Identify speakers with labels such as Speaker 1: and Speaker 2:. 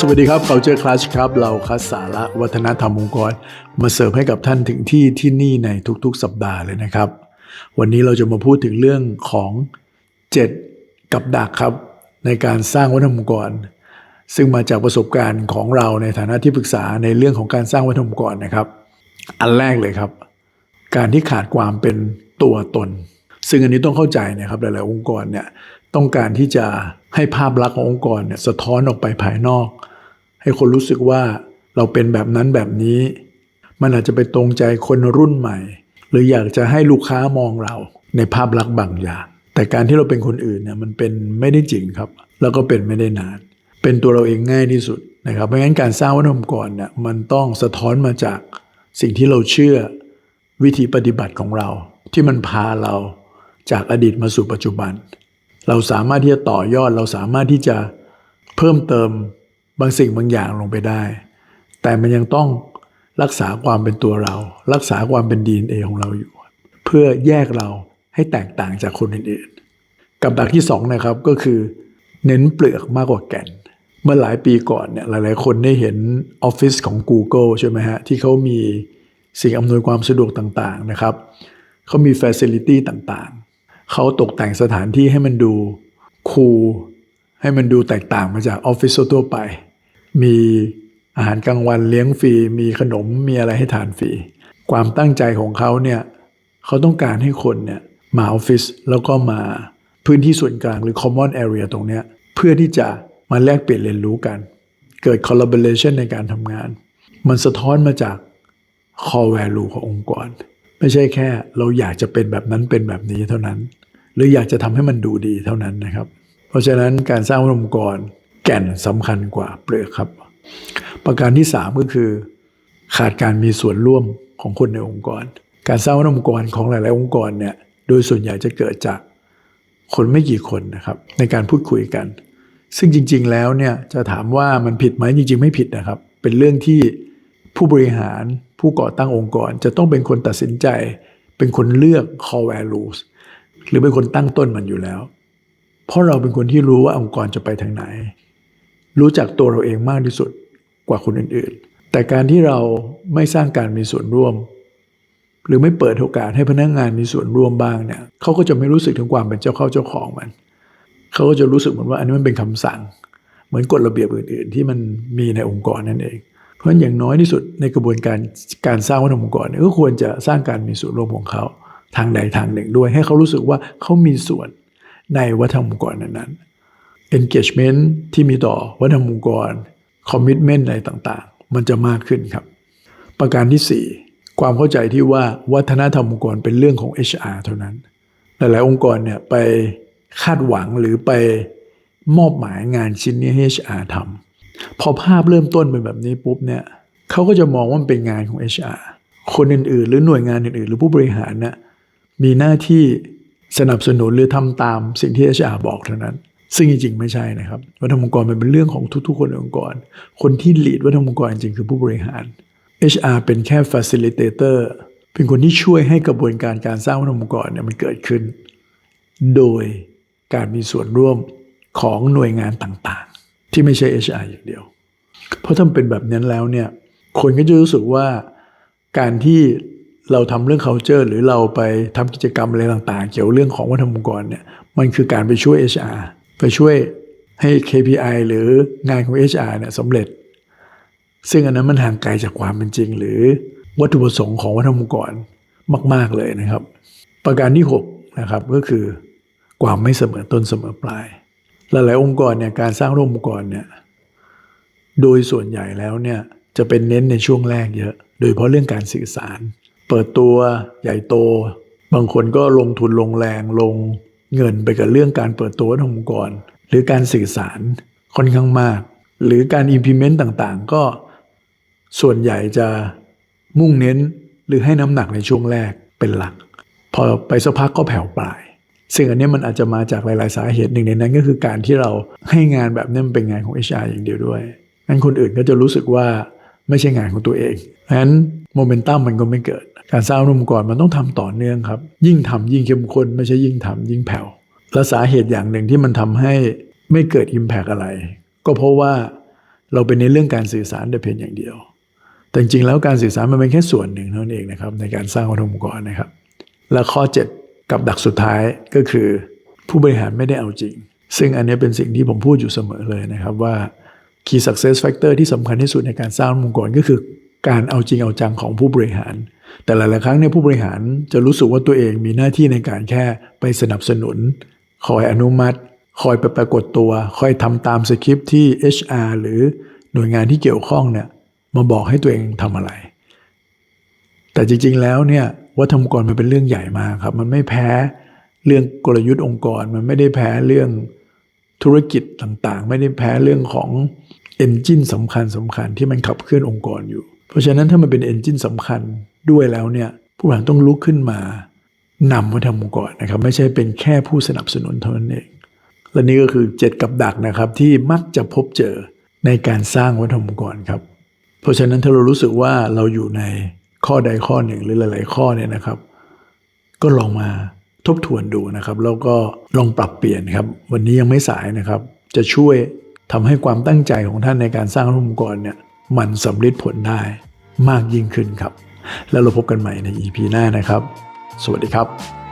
Speaker 1: สวัสดีครับ Culture Clash ครับ เราคัดสาระวัฒนธรรมองค์กร มาเสิร์ฟให้กับท่านถึงที่ที่นี่ในทุกๆ สัปดาห์เลยนะครับ วันนี้เราจะมาพูดถึงเรื่องของ 7 กับดักครับ ในการสร้างวัฒนธรรมองค์กร ซึ่งมาจากประสบการณ์ของเราในฐานะที่ปรึกษาในเรื่องของการสร้างวัฒนธรรมองค์กรนะครับ อันแรกเลยครับ การที่ขาดความเป็นตัวตน ซึ่งอันนี้ต้องเข้าใจนะครับหลายๆองค์กรเนี่ย ต้องการที่จะให้ภาพลักษณ์ขององค์กรเนี่ยสะท้อนออกไปภายนอก ให้คนรู้สึกว่าเราเป็นแบบนั้นแบบนี้ มันอาจจะไปตรงใจคนรุ่นใหม่ หรืออยากจะให้ลูกค้ามองเราในภาพลักษณ์บางอย่าง แต่การที่เราเป็นคนอื่นเนี่ยมันเป็นไม่ได้จริงครับ แล้วก็เป็นไม่ได้นาน เป็นตัวเราเองง่ายที่สุดนะครับเพราะงั้นการสร้างวัฒนธรรมองค์กรเนี่ยมันต้องสะท้อนมาจากสิ่งที่เราเชื่อวิธีปฏิบัติของเรา ที่มันพาเราจากอดีตมาสู่ปัจจุบัน เราสามารถที่จะต่อยอด เราสามารถที่จะเพิ่มเติมบางสิ่งบางอย่างลงไปได้ แต่มันยังต้องรักษาความเป็นตัวเรา รักษาความเป็น DNA ของเราอยู่ เพื่อแยกเราให้แตกต่างจากคนอื่นๆ กับดักที่สองนะครับก็คือ เน้นเปลือกมากกว่าแก่น เมื่อหลายปีก่อนเนี่ยหลายๆ คนได้เห็นออฟฟิศของ Google ใช่ไหมฮะที่เขามีสิ่งอำนวยความสะดวกต่างๆนะครับเขามี Facility ต่างๆ เขาตกแต่งสถานที่ให้มันดูคูลให้มันดูแตกต่างมาจากออฟฟิศทั่วไป มีอาหารกลางวันเลี้ยงฟรี มีขนมมีอะไรให้ทานฟรี ความตั้งใจของเขาเนี่ยเขาต้องการให้คนเนี่ยมาออฟฟิศแล้วก็มาพื้นที่ส่วนกลางหรือ common area ตรงเนี้ยเพื่อที่จะมาแลกเปลี่ยนเรียนรู้กัน เกิด collaboration ในการทำงาน มันสะท้อนมาจาก core value ขององค์กร ไม่ใช่แค่ เราอยากจะเป็นแบบนั้นเป็นแบบนี้เท่านั้น หรืออยากจะทำให้มันดูดีเท่านั้นนะครับ เพราะฉะนั้นการสร้างองค์กรแก่นสำคัญกว่าเปลือกครับ ประการที่ 3 ก็คือ ขาดการมีส่วนร่วมของคนในองค์กร การสร้างองค์กรของหลาย ๆ องค์กรเนี่ยโดยส่วนใหญ่จะเกิดจากคนไม่กี่คนนะครับในการพูดคุยกัน ซึ่งจริง ๆ แล้วเนี่ยจะถามว่ามันผิดไหมจริง ๆ ไม่ผิดนะครับ เป็นเรื่องที่ผู้บริหาร ผู้ก่อตั้งองค์กรจะต้องเป็นคนตัดสินใจ เป็นคนเลือก core values หรือเป็นคนตั้งต้นมันอยู่แล้ว เพราะเราเป็นคนที่รู้ว่าองค์กรจะไปทางไหน รู้จักตัวเราเองมากที่สุดกว่าคนอื่นๆ แต่การที่เราไม่สร้างการมีส่วนร่วม หรือไม่เปิดโอกาสให้พนักงงานมีส่วนร่วมบ้างเนี่ยเขาก็จะไม่รู้สึกถึงความเป็นเจ้าเข้าเจ้าของมันเขาก็จะรู้สึกเหมือนว่าอันนี้มันเป็นคำสั่ง เหมือนกฎระเบียบอื่นๆ ที่มันมีในองค์กรนั่นเอง เพราะอย่างน้อยที่สุดในกระบวนการการสร้างวัฒนธรรมองค์กรเนี่ยก็ควรจะสร้างการมีส่วนร่วมของเขาทางใดทางหนึ่งด้วยให้เขารู้สึกว่าเขามีส่วนในวัฒนธรรมองค์กรนั้นๆ engagement ที่มีต่อวัฒนธรรมองค์กร commitment อะไรต่างๆ มันจะมากขึ้นครับ ประการที่ 4 ความเข้าใจที่ว่าวัฒนธรรมองค์กรเป็นเรื่องของ HR เท่านั้น หลายๆองค์กรเนี่ยไปคาดหวังหรือไปมอบหมายงานชิ้นนี้ให้ HR ทำ พอภาพเริ่มต้นเป็นแบบนี้ปุ๊บเนี่ยเขาก็จะมองว่ามันเป็นงานของ HR คนอื่นๆ หรือหน่วยงานอื่นๆ หรือผู้บริหารเนี่ยมีหน้าที่สนับสนุนหรือทำตามสิ่งที่ HR บอกเท่านั้น ซึ่งจริงๆ ไม่ใช่นะครับ วัฒนธรรมองค์กรมันเป็นเรื่องของทุกๆ คนในองค์กร คนที่ lead วัฒนธรรมองค์กรจริงๆคือผู้บริหาร HR เป็นแค่ facilitator เป็นคนที่ช่วยให้กระบวนการการสร้างวัฒนธรรมองค์กรเนี่ยมันเกิดขึ้น โดยการมีส่วนร่วมของหน่วยงานต่าง ที่ไม่ใช่ HR อย่างเดียว เพราะถ้าเป็นแบบนั้นแล้วเนี่ยคนก็จะรู้สึกว่าการที่เราทำเรื่อง culture หรือเราไปทำกิจกรรมอะไรต่างๆ เกี่ยวเรื่องของวัฒนธรรมองค์กรเนี่ยมันคือการไปช่วย HR ไปช่วยให้ KPI หรืองานของ HR เนี่ยสำเร็จ ซึ่งอันนั้นมันห่างไกลจากความเป็นจริง หรือวัตถุประสงค์ของวัฒนธรรมองค์กรมาก ๆเลยนะครับ ประการที่6นะครับก็คือความไม่เสมอต้นเสมอปลาย หลายๆองค์กรเนี่ยการสร้างร่วมองค์กรเนี่ยโดยส่วนใหญ่แล้วเนี่ยจะเป็นเน้นในช่วงแรกเยอะ โดยเฉพาะเรื่องการสื่อสาร เปิดตัวใหญ่โต บางคนก็ลงทุนลงแรงลงเงินไปกับเรื่องการเปิดตัวขององค์กร หรือการสื่อสารค่อนข้างมาก หรือการ implement ต่างๆ ก็ส่วนใหญ่จะมุ่งเน้นหรือให้น้ำหนักในช่วงแรกเป็นหลัก พอไปสักพักก็แผ่วปลาย ซึ่งอันนี้มันอาจจะมาจากหลาย ๆ สาเหตุหนึ่งในนั้นก็คือการที่เราให้งานแบบนี้มันเป็นงานของ HR อย่างเดียวด้วยงั้นคนอื่นก็จะรู้สึกว่าไม่ใช่งานของตัวเองเพราะฉะนั้นโมเมนตัมมันก็ไม่เกิด การสร้างองค์กรมันต้องทำต่อเนื่องครับ ยิ่งทำยิ่งเข้มข้นไม่ใช่ยิ่งทำยิ่งแผ่ว และสาเหตุอย่างหนึ่งที่มันทำให้ไม่เกิด Impact อะไร ก็เพราะว่าเราเป็นในเรื่องการสื่อสารแต่เพียงอย่างเดียว แต่จริงๆแล้วการสื่อสารมันเป็นแค่ส่วนหนึ่งเท่านั้นเองนะครับในการสร้างวัฒนธรรมองค์กรนะครับ และข้อ 7 กับดักสุดท้ายก็คือผู้บริหารไม่ได้เอาจริง ซึ่งอันนี้เป็นสิ่งที่ผมพูดอยู่เสมอเลยนะครับว่า Key Success Factor ที่สำคัญที่สุดในการสร้างองค์กรก็คือการเอาจริงเอาจังของผู้บริหาร แต่หลาย ๆ ครั้งเนี่ยผู้บริหารจะรู้สึกว่าตัวเองมีหน้าที่ในการแค่ไปสนับสนุน คอยอนุมัติ คอยไปปรากฏตัว คอยทำตามสคริปต์ที่ HR หรือหน่วยงานที่เกี่ยวข้องเนี่ยมาบอกให้ตัวเองทำอะไร แต่จริง ๆ แล้วเนี่ย วัฒนธรรมองค์กรมันเป็นเรื่องใหญ่มากครับ มันไม่แพ้เรื่องกลยุทธ์องค์กร มันไม่ได้แพ้เรื่องธุรกิจต่างๆ ไม่ได้แพ้เรื่องของเอนจินสำคัญสำคัญที่มันขับเคลื่อนองค์กรอยู่ เพราะฉะนั้นถ้ามันเป็นเอนจินสำคัญด้วยแล้วเนี่ยผู้บริหารต้องลุกขึ้นมานำวัฒนธรรมองค์กรนะครับ ไม่ใช่เป็นแค่ผู้สนับสนุนเท่านั้นเองและนี่ก็คือเจ็ดกับดักนะครับที่มักจะพบเจอในการสร้างวัฒนธรรมองค์กรครับ เพราะฉะนั้นถ้าเรารู้สึกว่าเราอยู่ใน ข้อใดข้อหนึ่งหรือหลาย ๆ ข้อเนี่ยนะครับ ก็ลองมาทบทวนดูนะครับ แล้วก็ลองปรับเปลี่ยนครับ วันนี้ยังไม่สายนะครับ จะช่วยทำให้ความตั้งใจของท่านในการสร้างองค์กรเนี่ยมันสำเร็จผลได้มากยิ่งขึ้นครับ แล้วเราพบกันใหม่ใน EP หน้านะครับ สวัสดีครับ